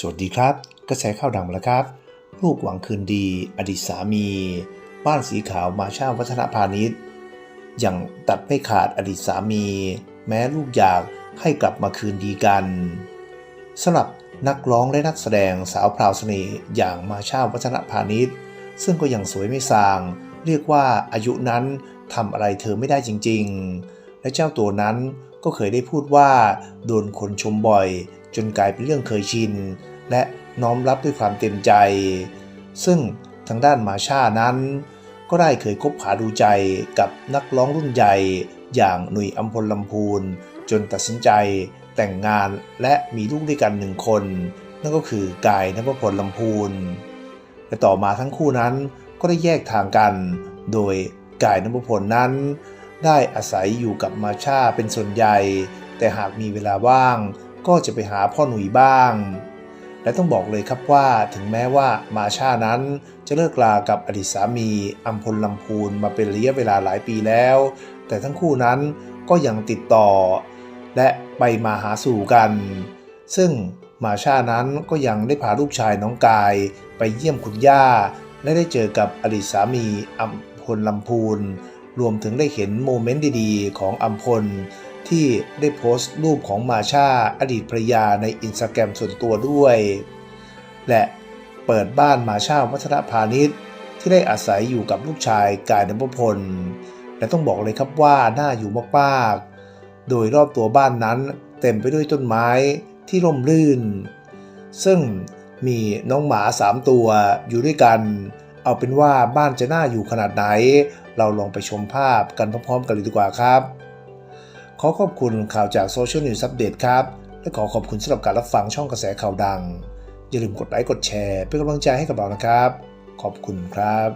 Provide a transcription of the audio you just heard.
สวัสดีครับ กระแสข่าวดังแล้วครับ ลูกหวังคืนดี อดีตสามี บ้านสีขาวมาช่าวัฒนพาณิชย์ยังตัดไม่ขาดอดีตสามี แม้ลูกอยากให้กลับมาคืนดีกันสำหรับนักร้องและนักแสดงสาวพราวเสน่ห์อย่างมาช่าวัฒนพาณิชย์ ซึ่งก็ยังสวยไม่สาง เรียกว่าอายุนั้นทำอะไรเธอไม่ได้จริง ๆ และเจ้าตัวนั้นก็เคยได้พูดว่า โดนคนชมบ่อย จนกลายเป็นเรื่องเคยชิน และน้อมรับด้วยความเต็มใจ ซึ่งทางด้านมาชานั้น ก็ได้เคยคบหาดูใจกับนักร้องรุ่นใหญ่ อย่างหนุ่ยอัมพลลำพูน จนตัดสินใจแต่งงานและมีลูกด้วยกันหนึ่งคน นั่นก็คือกายนภพลลำพูนและต่อมาทั้งคู่นั้นก็ได้แยกทางกัน โดยกายนภพลนั้น ได้อาศัยอยู่กับมาชาเป็นส่วนใหญ่ แต่หากมีเวลาว่าง ก็จะไปหาพ่อหนุ่ยบ้าง และต้องบอกเลยครับว่าถึงแม้ว่ามาชานั้นจะเลิกลากับอดีตสามีอัมพลลำพูนมาเป็นระยะเวลาหลายปีแล้ว แต่ทั้งคู่นั้นก็ยังติดต่อ และไปมาหาสู่กัน ซึ่งมาชานั้นก็ยังได้พาลูกชายน้องกาย ไปเยี่ยมคุณย่า และได้เจอกับอดีตสามีอัมพลลำพูนรวมถึงได้เห็นโมเมนต์ดีๆ ของอัมพล ที่ได้โพสต์รูปของมาชาอดีตภรยาในอินสตาแกรมส่วนตัวด้วย และเปิดบ้านมาชาวัฒนพาณิชย์ที่ได้อาศัยอยู่กับลูกชายกายนภพล และต้องบอกเลยครับว่าน่าอยู่มากๆ โดยรอบตัวบ้านนั้นเต็มไปด้วยต้นไม้ที่ร่มรื่น ซึ่งมีน้องหมา 3 ตัวอยู่ด้วยกัน เอาเป็นว่าบ้านจะน่าอยู่ขนาดไหน เราลองไปชมภาพกันพร้อมๆกันเลยดีกว่าครับ ขอขอบคุณข่าวจากโซเชียลนิวส์อัปเดตครับ และขอขอบคุณสำหรับการรับฟังช่องกระแสข่าวดัง อย่าลืมกดไลค์กดแชร์เป็นกำลังใจให้กับเรานะครับ ขอบคุณครับ